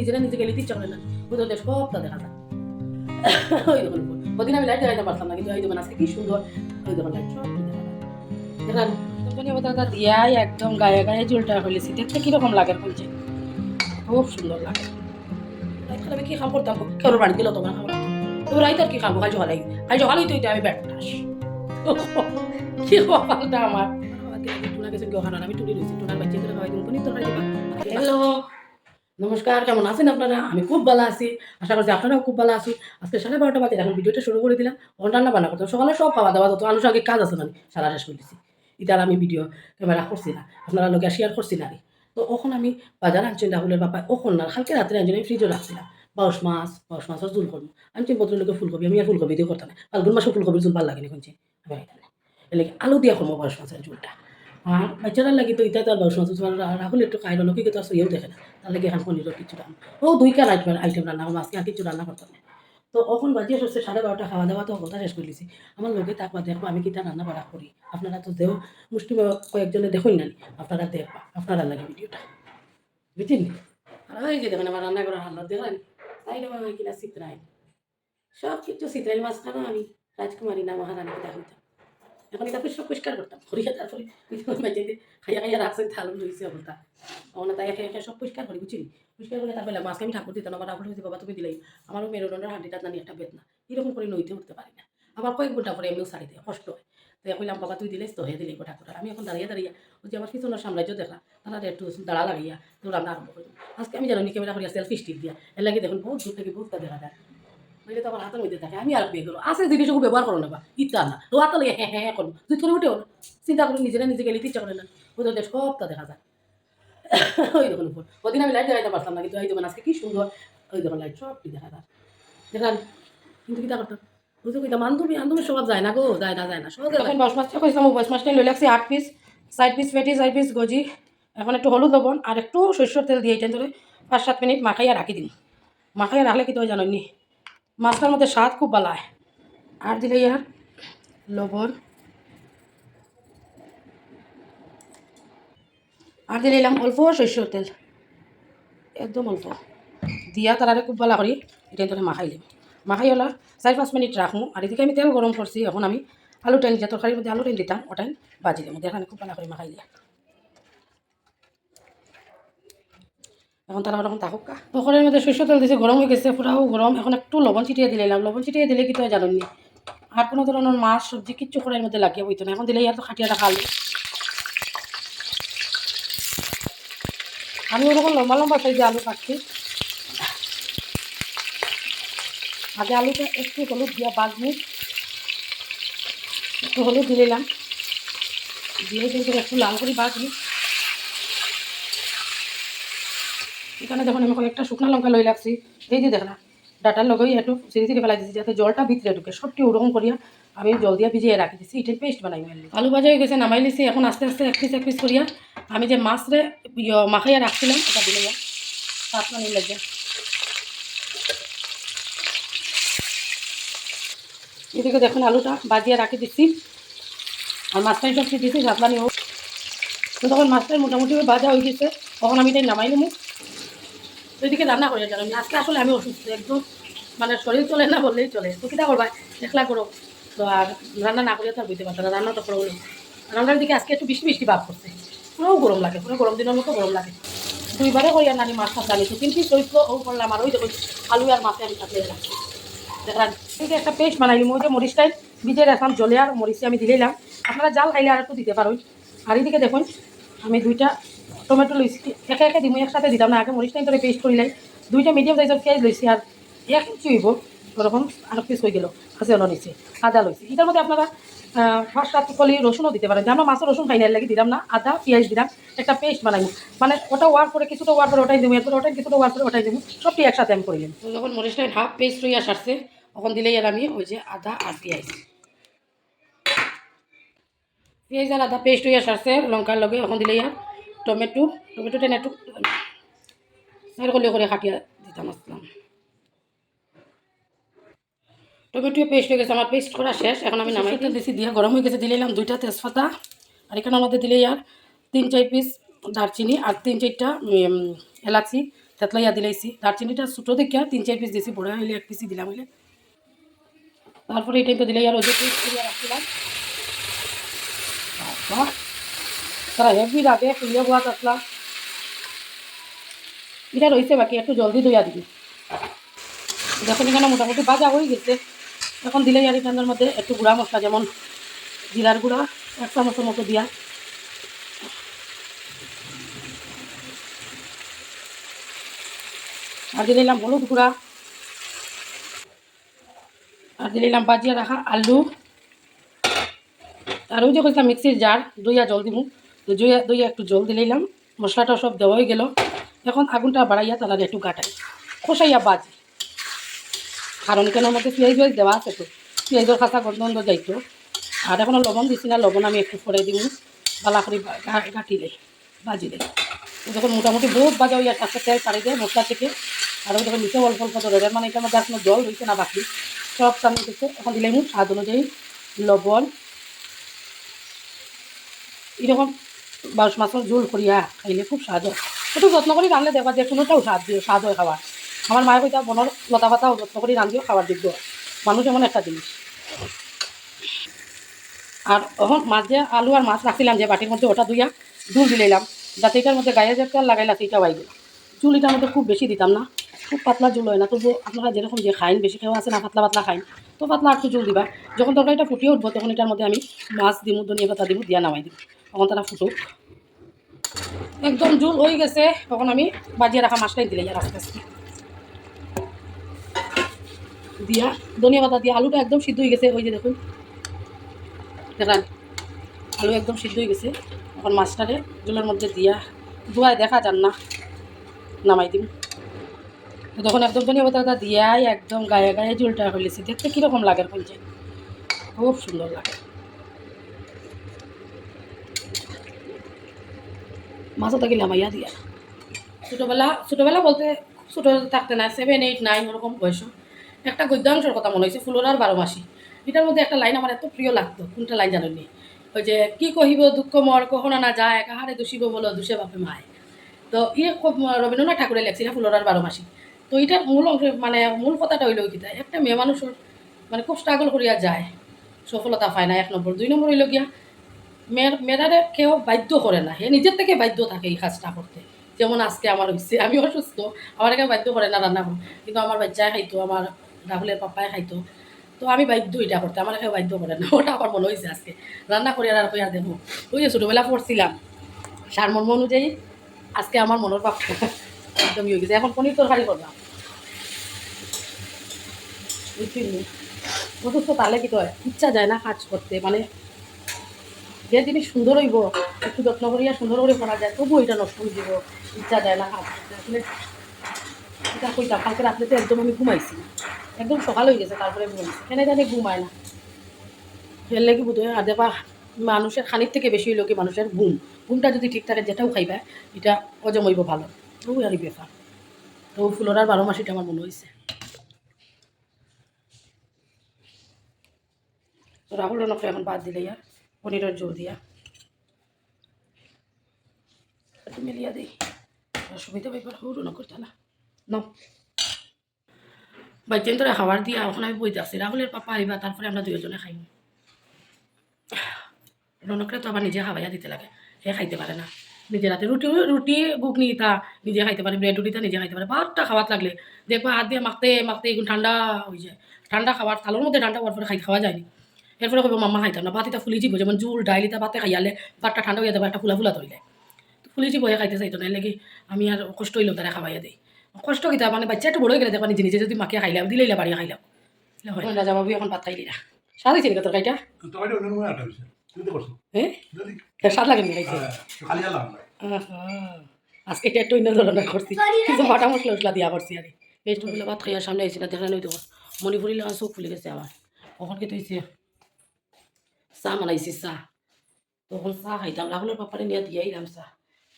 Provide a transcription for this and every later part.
নিজেরা নিজে ইচ্ছা করে না। ওই তো দেশ সবটা দেখা যায় ওই দেখুন ওদিন আমি লাইট দেখাইতে পারতাম না কিন্তু ওই দেখুন আজকে কি সুন্দর। ওই দেখুন লাইট সব দেখা যায় দেখলেন ধনিয়া পাতা দিয়াই একদম গায়ে গায়ে চুলটা হয়েছে দেখতে কীরকম লাগে বলছে। খুব সুন্দর লাগে। আমি কি খাম করতাম কেউ বাড়ি দিল তোমার খাবার তো রাইত আর কি খাব? তো আমি ব্যাটাস কি কপালটা আমার। টুনা গেছে কেউ আমি টুলি রয়েছি টুনার বাচ্চা করে খাওয়াই দিন তরকারি দিবা হ্যালো নমস্কার, কেমন আছেন আপনারা? আমি খুব ভালো আছি। আশা করছি আপনারাও খুব ভালো আছি আজকে সাড়ে বারোটা বাজে, এখন ভিডিওটা শুরু করে দিলাম। অন রান্না বান্না করতাম সকালে সব খাওয়া দাওয়া যত আনুষঙ্গিক কাজ আছে মানে সারা শেষ করে দিছি। ইতার আমি ভিডিও ক্যামেরা করছি না। আপনারা লোকে শেয়ার করছি না তো ওখন আমি বাজার আনছেন রাহুলের বাপা ওখন না, কালকে রাত্রে আনছেন আমি ফ্রিজে রাখছিলাম। বাউশ মাছ বাউশ মাছের জুল করব আনছি ভদ্রলোকে ফুলকপি। আমি আর ফুলকপি দিয়ে করতাম না ফাল্গুন মাসে ফুলকপির জুল ভালো লাগেনি শুনছি আমি আলু দিয়ে করব বাউশ মাছের জুলটা আর বাচ্চারা লাগি তো ইতা তো আর বাউশ মাছের জুল রাহুল একটু খাই কি তো আর সইও দেখে না। তার লাগে এখন পনিরের কিছু রান্না ও দুই কার আইটেম আইটেম রান্না করব আজকে আর কিছু রান্না করতাম না তো ওখন বাজিয়ে সরছে সাড়ে বারোটা খাওয়া দাওয়া তো কথা শেষ করে দিছি। আমার লোকে তাকবা দেখব আমি কিটা রান্না বাড়া করি আপনারা তো দেও মুষ্টি কয়েকজনে দেখুন না আপনারা দেখবা আপনারা লাগে ভিডিওটা বুঝছেন আর ওই দেখেন আমার রান্না করার হাল্লা দেখেন তাই কিনা চিত্রাই সব কিছু চিত্রাই মাছ খানো আমি রাজকুমারী না মহারানীকে দেখাইতাম এখন এটা সব পরিষ্কার করতাম। করিয়া তারপরে খাইয়া খাইয়া রাখছেন থালু রয়েছে অবস্থা। আমার তাই একে একে সব পরিষ্কার করি বুঝছি পরিষ্কার করে তারপরে মাছকে আমি ঠাকুর দিতাম, আমার রাহুল হয়েছে বাবা তুমি দিলাই। আমারও মেরুদণ্ডের হাঁটিটা জানি একটা বেদনা। এরকম করে নইতে উঠতে পারি না। আবার কয়েক ঘণ্টা পরে এমনিও সারি দেয়, কষ্ট হয়। তো কইলাম, বাবা, তুই দিলেস তো, হে দিলে গোটা করে আমি এখন দাঁড়িয়ে দাঁড়িয়ে যে আমার পিছনের সাম্রাজ্য দেখা, তারা একটু দাঁড়া লাগাইয়া তো রান্না আরম্ভ করি আজকে আমি জানি ক্যামেরা করি সেলফি স্টিক দিয়া, এর লাগে দেখুন, বহুত দূর থেকে বহুত দেখা যায়। নইলে তো আমার হাতের মধ্যে থাকে, আমি আর বিয়ে করব আছে জিনিসও ব্যবহার করো না বা ইত্যা না। হাতে লাগে হ্যাঁ হ্যাঁ হ্যাঁ করব তুই করে উঠেও না। চিন্তা করে, নিজেরা নিজে গেলে ইচ্ছা করে না। তো দেশ সবটা দেখা যায়। ওই দেখুন উপর। ওদিন আমি লাইট দেখাইতে পারতাম না, কিন্তু ওই দেখুন আজকে কি সুন্দর। ওই লাইট সব দেখা যায়। দেখান কিন্তু কিতা করতাম? বুঝতে কইতাম আন্দুমি আন্দুমি সব যায় না গো, যায় না যায় না। সব এখন বাস মাছটা কইছিলাম লই লাগছি আট পিস সাইড পিস পেটি সাইড পিস গজি। এখন একটু হলুদ লবণ আর একটু সরষের তেল দিয়ে এটা ধরে পাঁচ সাত মিনিট মাখাইয়া রাখি দিন। মাখাইয়া রাখলে কি তো জানো নি? মাছটার মধ্যে স্বাদ খুব ভালো হয় আর দিলে ইয়ার লবণ। আর দিলে এলাম অল্প সরষের তেল। একদম অল্প। দিয়া তারারে খুব ভালো করি এটা ধরে মাখাইলাম মাখাই হলো চার পাঁচ মিনিট রাখব আর এদিকে আমি তেল গরম করছি এখন আমি আলু টাইন যে তরকারির মধ্যে আলু টাইন দিতাম, ওটাই বাজি দেবো দেখানে খুব ভালো করে মাখাই দিয়া। এখন তারা ওরকম থাকুক তখনের মধ্যে শস্য তেল দিয়েছে গরম হয়ে গেছে পুরাও গরম। এখন একটু লবণ ছিটিয়ে দিলাম। লবণ ছিটিয়ে দিলে কি তো জানেননি আর কোনো ধরনের মাছ, সবজি কিচ্ছু কড়াইয়ের মধ্যে লাগিয়ে বইতো না। এখন দিলে আর তো খাটিয়াটা খালি আমি ওরকম লম্বা লম্বা সাইজে আলু কাটছি। আগে আলুটা একটু হলুদ দিয়া বাজনি একটু হলুদ দিলাম। দিয়ে কিন্তু একটু লাল করে বাজনি এখানে দেখুন আমি কয়েকটা শুকনো লঙ্কা লই লাগছি এই যে দেখলাম ডাটার লগেই একটু সিঁড়ি সিঁড়ি ফেলাই দিচ্ছি যাতে জলটা ভিতরে ঢুকে। সবটি ওরকম করিয়া আমি জল দিয়ে ভিজিয়ে রাখি দিচ্ছি এটাই পেস্ট বানাই মেলি আলু ভাজা হয়ে গেছে, নামাই নিছি। এখন আস্তে আস্তে এক পিস এক পিস করিয়া আমি যে মাছরে ইয়ে মাখাইয়া রাখছিলাম, এটা দিলে সাত মানে লাগে এদিকে দেখুন আলুটা বাজিয়ে রাখি দিচ্ছি আর মাছটা সব দিচ্ছি সাতলানি হোক তখন মাছটাই মোটামুটি ভাজা হয়ে গেছে। তখন আমি এটাই নামাই নেব তো এদিকে রান্না করে জানো আজকে আসলে আমি অসুস্থ, একদম মানে শরীর চলে না বললেই চলে। তো কিটা করবা? দেখলা করো। তো আর রান্না না করিয়া তো আর বুঝতে পারতো না, রান্না তো করো রান্নার দিকে আজকে একটু বৃষ্টি বৃষ্টি ভাব করছে। পুরো গরম লাগে, পুরো গরম দিনের মতো গরম লাগে। দুইবারে করি আর নানি মাছ টাছ জানিছো কিন্তু চরিত্র ও করলাম। আর ওই দেখো আলু আর মাছে আমি কাটিয়ে রাখছি দেখলাম একটা পেস্ট বানাইলাম, ওই যে মরিচটাই ভিজে রাখলাম, জলে আর মরিচে আমি দিলাম আপনারা জাল খাইলে আর একটু দিতে পারো আর এদিকে দেখুন, আমি দুইটা টমেটো লইছি একে একে দিমু একসাথে দিতাম না আগে মরিচটাই ধরে পেস্ট করিলাই দুইটা মিডিয়াম সাইজের পেঁয়াজ লইছি আর এক ইঞ্চি হইব ওরকম আর পিস হয়ে গেল। আছে অন্য নিচে। আদা লইছি এটার মধ্যে আপনারা ফার্স্ট রাত কলি রসুনও দিতে পারেন। যে আমরা মাছের রসুন খাই না লাগে। দিলাম না। আদা, পেঁয়াজ দিলাম। একটা পেস্ট বানাইব মানে ওটা ওয়ার করে কিছুটা ওয়ার করে ওটাই দেবো এরপর ওটাই, কিছুটা ওয়ার করে ওটাই দেবো সবটি একসাথে আমি করিলাম তো যখন মরিচটাই হাফ পেস্ট হইয়া সারছে তখন দিলেই আর আমি ওই যে আদা আর পেঁয়াজ। পেঁয়াজ আর আদা পেস্ট হইয়া সারছে লঙ্কার লগে এখন দিলেই আর টমেটো টমেটোটা একটু সাইড করলে করে খাটিয়া দিতাম আসলাম টমেটো পেস্ট হয়ে গেছে আমার পেস্ট করা শেষ, এখন আমি নামাই তেল দিছি দিয়ে গরম হয়ে গেছে, দিলে এলাম দুইটা তেজপাতা আর এখানে আমাদের দিলে আর তিন চার পিস দারচিনি আর তিন চারটা এলাচি তেতলাইয়া দিলাইছি দারচিনিটা ছোটো দেখিয়া, তিন চার পিস দিয়েছি বড় হইলে এক পিসই দিলাম হইলে। তারপরে এই টাইমটা দিলাই আর যে পেস্ট করিয়া রাখছিলাম তারা হেভি রাগে ফুলিয়া বোয়াত আসলাম এটা রয়েছে বাকি, একটু জলদি দইয়া দিবি। যখন এখানে মোটামুটি বাজা হয়ে গেছে, এখন দিলে আর এখানের মধ্যে একটু গুঁড়া মশলা, যেমন জিরার গুঁড়া, এক চামচের মতো দিয়া। আর দিয়ে দিলাম হলুদ গুঁড়া। আর দিয়ে দিলাম বাজিয়া রাখা আলু। আর ওই যে কইছিলাম মিক্সির জার দইয়া জল দিব তো দইয়া দইয়া একটু জল দিলাম মশলাটা সব দেওয়া হয়ে গেল। এখন আগুনটা বাড়াইয়া তারা একটু গাটাই খসাইয়া বাজি কারণ কেন মধ্যে পেঁয়াজ পেঁয়াজ দেওয়া আছে তো। পেঁয়াজের কাঁচা গন্ধ যাইতো। আর এখনও লবণ দিছি না। লবণ আমি একটু পরে দিব। বালা করে গাঁটিলে বাজিলে তো যখন মোটামুটি বহুত বাজা হইয়া আস্তে তেল ছাড়ি দেয় মশলা থেকে। আর ওই যখন নিচে অল্প অল্প ধরে। মানে এটার মধ্যে জল হয়েছে না বাকি। সব টানি দিচ্ছে এখন দিলে স্বাদ অনুযায়ী লবণ। এরকম বাউশ মাছের ঝোল করিয়া খাইলে খুব স্বাদ হয়। একটু যত্ন করে রানলে দেখবা যে কোনোটাও স্বাদ দিয়ে, স্বাদ হয় খাবার আমার মায়ের কইতা বনর লতা পাতাও যত্ন করে রান্ধিও খাবার দিব্য মানুষ এমন একটা জিনিস আর এখন মাছ যে আলু আর মাছ রাখছিলাম যে বাটির মধ্যে, ওটা ধুইয়া ঝুল দিলাম যাতে এটার মধ্যে গায়ে যে তেল লাগাইলা সেইটা বাইবে চুল এটার মধ্যে খুব বেশি দিতাম না। খুব পাতলা জুল হয় না। তবু আপনারা যেরকম যে খাইন বেশি খেয়ে আছে না, পাতলা পাতলা খাইন, তো পাতলা একটু জুল দিবা। যখন তরকারিটা ফুটিয়ে উঠবো, তখন এটার মধ্যে আমি মাছ দিমু, ধনিয়া পাতা দিব দিয়া নামাই দিব তখন তারা ফুটুক। একদম জুল হয়ে গেছে, তখন আমি বাজিয়ে রাখা মাছটাই দিলে আর আস্তে আস্তে। দিয়া, ধনিয়া পাতা দিয়া, আলুটা একদম সিদ্ধ হয়ে গেছে, ওই যে দেখুন। দেখান, আলু একদম সিদ্ধ হয়ে গেছে। এখন মাছটারে জলের মধ্যে দিয়া ধোয়ায় দেখা যান না, নামাই দিন। তখন একদম ধনিয়া পাতা দিয়াই একদম গায়ে গায়ে জলটা হয়েছে দেখতে কীরকম লাগে বলছে। খুব সুন্দর লাগে। মাছও থাকি নামাইয়া দিয়া। ছোটোবেলা ছোটোবেলা বলতে ছোটো থাকতে না সেভেন এইট নাইন ওরকম বয়স। একটা গদ্যাংশের কথা মনে হয়েছে ফুলোরার বারো মাসি। এটার মধ্যে একটা লাইন আমার এত প্রিয় লাগতো, কোনটা লাইন জানেননি? ওই যে, কি কহিব দুঃখ মর, কখনো না যায়, কাহারে দোষিব বলো, দুষে বাপে মায়। তো ইয়ে রবীন্দ্রনাথ ঠাকুরে লেখছিল ফুলোরার বারো মাসি। তো এটার মূল অংশ মানে মূল কথাটা হইল কিতা একটা মেয়ে মানুষের মানে খুব স্ট্রাগল করিয়া যায়। সফলতা পায় না, এক নম্বর। দুই নম্বর হইল গিয়া মেয়ের মেয়েরারে কেউ বাধ্য করে না। হে নিজের থেকে বাধ্য থাকে এই কাজটা করতে। যেমন আজকে আমার হয়েছে আমি অসুস্থ, আমার কেউ বাধ্য করে না রান্না কিন্তু আমার বাচ্চায় খাইতো, আমার রাহুলের পাপায় খাইতো। তো আমি বাধ্য এটা করতে, আমার কেউ বাধ্য করে না। ওটা আমার মনে হয়েছে আজকে। রান্না করি আর কই আর দেবো। ওই যে ছোটোবেলা পড়ছিলাম, সার মর্ম অনুযায়ী আজকে আমার মনের পাপ একদমই হয়ে গেছে। এখন পনির তরকারি করলাম। বুঝলি? অসুস্থ তাহলে কি তো? ইচ্ছা যায় না কাজ করতে মানে যে জিনিস সুন্দর হইব, একটু যত্ন করিয়া সুন্দর করে করা যায় তবু এটা নষ্ট হয়ে যাব ইচ্ছা যায় না আসলে এটা কইতাম, কালকে রাত্রে তো একদম আমি ঘুমাইছি, একদম সকাল হয়ে গেছে, তারপরে ঘুমাইছি, কেন জানি ঘুমায় না। এর লাগি বোধ হয় আর মানুষের খানির থেকে বেশি হইল কি মানুষের ঘুম, ঘুমটা যদি ঠিক থাকে, যেটাও খাইবা, এটা হজম হইব ভালো তবু আর বেফার। তো ফুলর আর বারো মাসিটা আমার মনে হয়েছে রাহুল এখন বাদ দিলে ইয়ার পনিরের জোর দিয়া। একটু মিলিয়া দিই। অসুবিধা ব্যাপার হরু না করতে না। ন বাইচেন তোরা খাবার দিয়া ওখানে আমি বইতে আসি রাহুলের পাপা আইবা, তারপরে আমরা দুজনে খাইব। রনকরে তো আবার নিজে খাওয়াইয়া দিতে লাগে হে খাইতে পারে না। নিজে রাতে রুটি রুটি, ঘুগনি তা নিজে খাইতে পারে, ব্রেড রুটিটা নিজে খাইতে পারে। বারটা খাওয়াত লাগলে, দেখবা হাত দিয়ে মাখতে মাখতে এগুলো ঠান্ডা হয়ে যায় ঠান্ডা খাবার, থালোর মধ্যে ঠান্ডা হওয়ার পরে খাই খাওয়া যায়নি এরপরে কইব মাম্মা খাইতাম না। বাতিটা ফুলি যাব যেমন জুল ডাইলিটা বাতে খাইয়ালে ভাতটা ঠান্ডা হয়ে যাবে একটা ফুলা ফুলা ধরিলে তো ফুলি যাব খাইতে চাইতো না লেগে আমি আর কষ্ট হইলেও তারা খাওয়াইয়া দিই। কষ্ট কিতা মানে বাচ্চা একটু বড় হয়ে গেলে দেখবা নিজে নিজে যদি মাকে খাইলাম দিলেইলা বাড়িয়ে খাইলাম। রাজা বাবু এখন ভাত খাইলি না স্বাদ হয়েছে নাকি তরকারিটা তো হ্যাঁ স্বাদ লাগেনি খাইছে আজকে এটা একটু অন্য ধরনের করছি। কিন্তু বাটা মশলা মশলা দিয়া করছি আর। এই বলে ভাত খাইয়ার সামনে আইসি না দেখা নই তো। মণিপুরি লাগা চোখ ফুলে গেছে আমার। কখন কি তৈছে চাহ বানাইছি চাহ তখন চাহ খাইতাম রাহুলের পাপারে নিয়ে দিয়ে আইলাম চাহ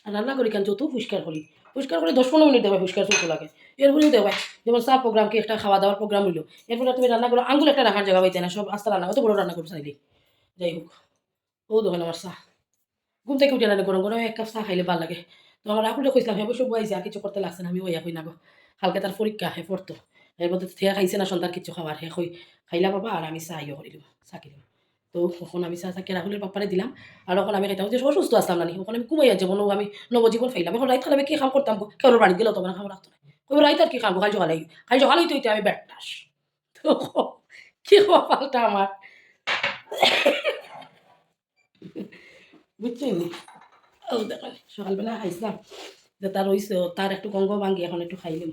আর রান্না করি কেন যত পরিষ্কার করি। পরিষ্কার করে দশ পনেরো মিনিট দেবে পরিষ্কার চোখ লাগে। এরপরেও দেবে যেমন চাহ প্রোগ্রাম কি একটা খাওয়া দাওয়ার প্রোগ্রাম হইল, এরপরে তুমি রান্না করো, আঙ্গুল একটা রাখার জায়গা পাইতে না, সব আস্তা রান্না, কত বড় রান্না করো চাইলে যাই হোক, ও দোকান আমার চাহ ঘুম থেকে উঠে রান্না গরম গরম এক কাপ চা খাইলে ভালো লাগে। তো আমার রাহুলে কইছিলাম, হে বসে আর কিছু করতে লাগছে না, আমি ওইয়া কই না গো। কালকে তার পরীক্ষা, হে, পড়তো। এর মধ্যে থেকে খাইছে না, সন্ধ্যার কিছু খাবার হে, কই। খাইলা বাবা, আর আমি চাইও করিলাম চাকি দিলাম তো ওখন আমি চা চাকি রাহুলের পাপারে দিলাম। আর ওখন আমি খাইতাম যে অসুস্থ আসলাম না নি। ওখানে আমি কুমাইয়া যাব আমি নবজীবন ফাইলাম এখন রাইত খালে আমি কি কাম করতাম কেউ বাড়ি গেলেও তোমার খাম রাখতো না। কই রাইত আর কি খাম খাই জগালাই খাই জগালাই তো আমি বেটাস। তো কি কপালটা আমার? বুঝছেন সকালবেলা খাইছিলাম। যে তার রইছে তার একটু গঙ্গ ভাঙ্গি, এখন একটু খাইলাম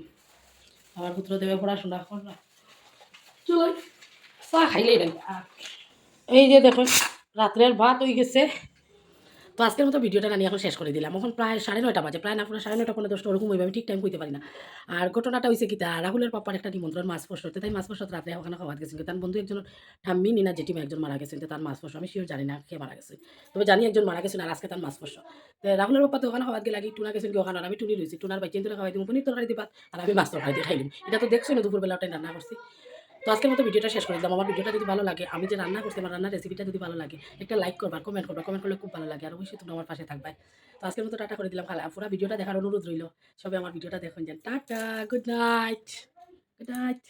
আমার পুত্র দেবে পড়াশোনা করলা চলো, চা খাইলেই না এই যে দেখুন, রাত্রের ভাত হয়ে গেছে। তো আজকের মতো ভিডিওটা আমি এখন শেষ করে দিলাম। এখন প্রায় সাড়ে নয়টা বাজে, প্রায় না পুরো সাড়ে নয়টা পনেরো দশটা ওরকম আমি ঠিক টাইম কইতে পারি না। আর ঘটনাটা হয়েছে কি, তা রাহুলের পাপার একটা নিমন্ত্রণ মাছ ফসল তাই মাছ ফসল রাত্রে ওখানে খাওয়া গেছেন তার বন্ধু একজন ঠাম্মি, নিনা জেঠিমা একজন মারা গেছেন। তার মাছ ফসল আমি শিওর জানি না কে মারা গেছে। তবে জানি একজন মারা গেছেন আর আজকে তার মাছ ফসল তো রাহুলের পাপা তো ওখানে খাওয়া গেলে আগে টুনা গেছেন কি? ওখানে আমি টুনি রয়েছি টুনার বাইচেন তুলে খাওয়াই দিব, পনির তরকারি দিবা আর আমি মাছ তরকারি দিয়ে খাইলাম এটা তো দেখছ না, দুপুরবেলা ওটাই রান্না করছি। তো আজকের মতো ভিডিওটা শেষ করে দিলাম। আমার ভিডিওটা যদি ভালো লাগে, আমি যে রান্না করছি, আমার রান্নার রেসিপিটা যদি ভালো লাগে, একটা লাইক করবার কমেন্ট করবা। কমেন্ট করলে খুব ভালো লাগে। আর অবশ্যই তোমরা আমার পাশে থাকবে। তো আজকের মতো টাটা করে দিলাম। খালা, পুরো ভিডিওটা দেখার অনুরোধ রইল। সবাই আমার ভিডিওটা দেখুন যান। Tata good night good night